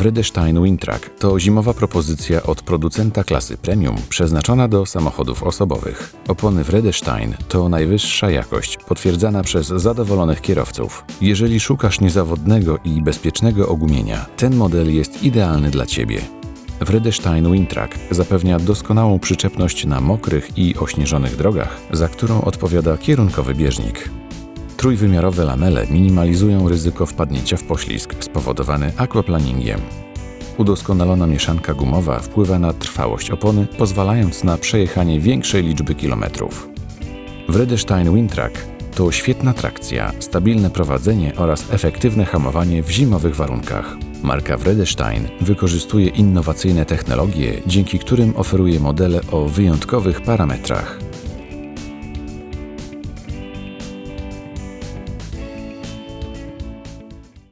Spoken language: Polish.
Vredestein Windtrack to zimowa propozycja od producenta klasy premium przeznaczona do samochodów osobowych. Opony Vredestein to najwyższa jakość potwierdzana przez zadowolonych kierowców. Jeżeli szukasz niezawodnego i bezpiecznego ogumienia, ten model jest idealny dla Ciebie. Vredestein Windtrack zapewnia doskonałą przyczepność na mokrych i ośnieżonych drogach, za którą odpowiada kierunkowy bieżnik. Trójwymiarowe lamele minimalizują ryzyko wpadnięcia w poślizg spowodowany aquaplaningiem. Udoskonalona mieszanka gumowa wpływa na trwałość opony, pozwalając na przejechanie większej liczby kilometrów. Vredestein Windtrack to świetna trakcja, stabilne prowadzenie oraz efektywne hamowanie w zimowych warunkach. Marka Vredestein wykorzystuje innowacyjne technologie, dzięki którym oferuje modele o wyjątkowych parametrach.